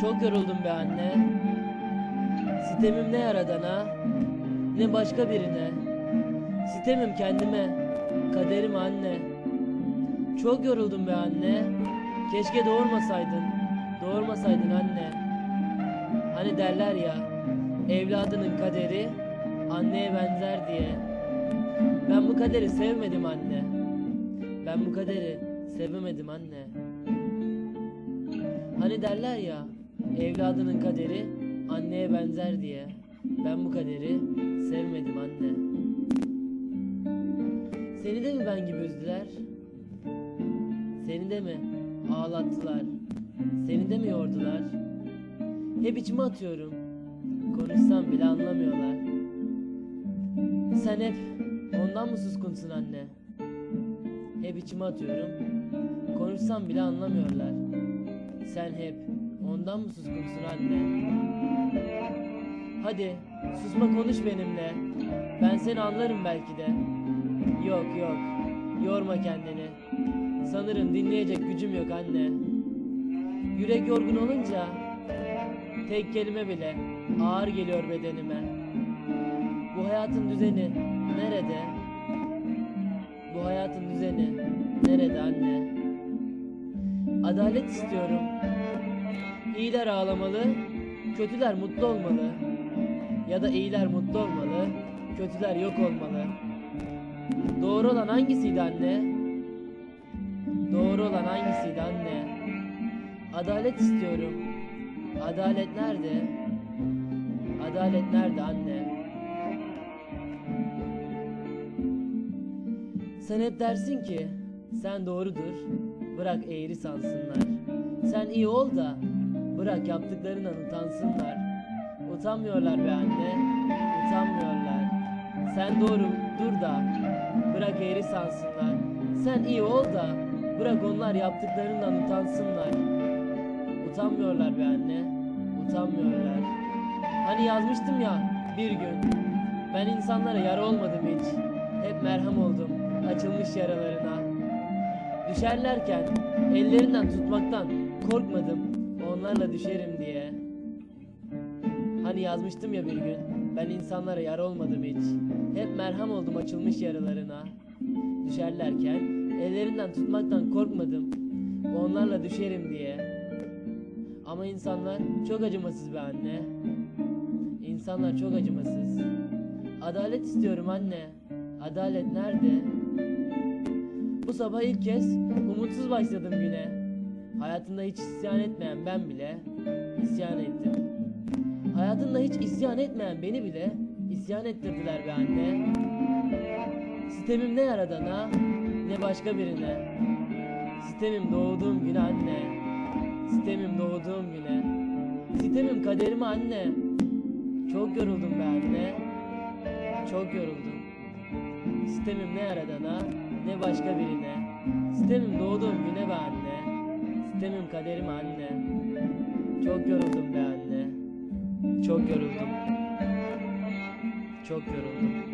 Çok yoruldum be anne. Sitemim ne yaradana, ne başka birine. Sitemim kendime, kaderim anne. Çok yoruldum be anne. Keşke doğurmasaydın, doğurmasaydın anne. Hani derler ya, evladının kaderi anneye benzer diye. Ben bu kaderi sevmedim anne. Ben bu kaderi sevemedim anne. Hani derler ya, evladının kaderi anneye benzer diye. Ben bu kaderi sevmedim anne. Seni de mi ben gibi üzdüler? Seni de mi ağlattılar? Seni de mi yordular? Hep içime atıyorum. Konuşsam bile anlamıyorlar. Sen hep ondan mı suskunsun anne? Hep içime atıyorum. Konuşsam bile anlamıyorlar. Sen hep ondan mı suskunsun anne? Hadi susma konuş benimle. Ben seni anlarım belki de. Yok yok. Yorma kendini. Sanırım dinleyecek gücüm yok anne. Yürek yorgun olunca tek kelime bile ağır geliyor bedenime. Bu hayatın düzeni nerede? Bu hayatın düzeni nerede anne? Adalet istiyorum. İyiler ağlamalı, kötüler mutlu olmalı. Ya da iyiler mutlu olmalı, kötüler yok olmalı. Doğru olan hangisiydi anne? Doğru olan hangisiydi anne? Adalet istiyorum. Adalet nerede? Adalet nerede anne? Sen hep dersin ki sen doğrudur. Bırak eğri sansınlar. Sen iyi ol da bırak yaptıklarından utansınlar. Utanmıyorlar be anne. Utanmıyorlar. Sen doğru dur da bırak eğri sansınlar. Sen iyi ol da bırak onlar yaptıklarından utansınlar. Utanmıyorlar be anne. Utanmıyorlar. Hani yazmıştım ya bir gün. Ben insanlara yara olmadım hiç. Hep merhem oldum açılmış yaralarına. Düşerlerken ellerinden tutmaktan korkmadım. Onlarla düşerim diye. Hani yazmıştım ya bir gün. Ben insanlara yara olmadım hiç. Hep merhem oldum açılmış yaralarına. Düşerlerken ellerinden tutmaktan korkmadım. Onlarla düşerim diye. Ama insanlar çok acımasız be anne. İnsanlar çok acımasız. Adalet istiyorum anne. Adalet nerede? Bu sabah ilk kez umutsuz başladım güne. Hayatında hiç isyan etmeyen ben bile isyan ettim. Hayatında hiç isyan etmeyen beni bile isyan ettirdiler be anne. Sitemim ne yaradana ne başka birine. Sitemim doğduğum güne anne. Sitemim doğduğum güne. Sitemim kaderime anne. Çok yoruldum be anne. Çok yoruldum. Sitemim ne yaradana ne başka birine. Sitemim doğduğum güne be anne. Sitemim kaderime anne. Çok yoruldum be anne. Çok yoruldum. Çok yoruldum.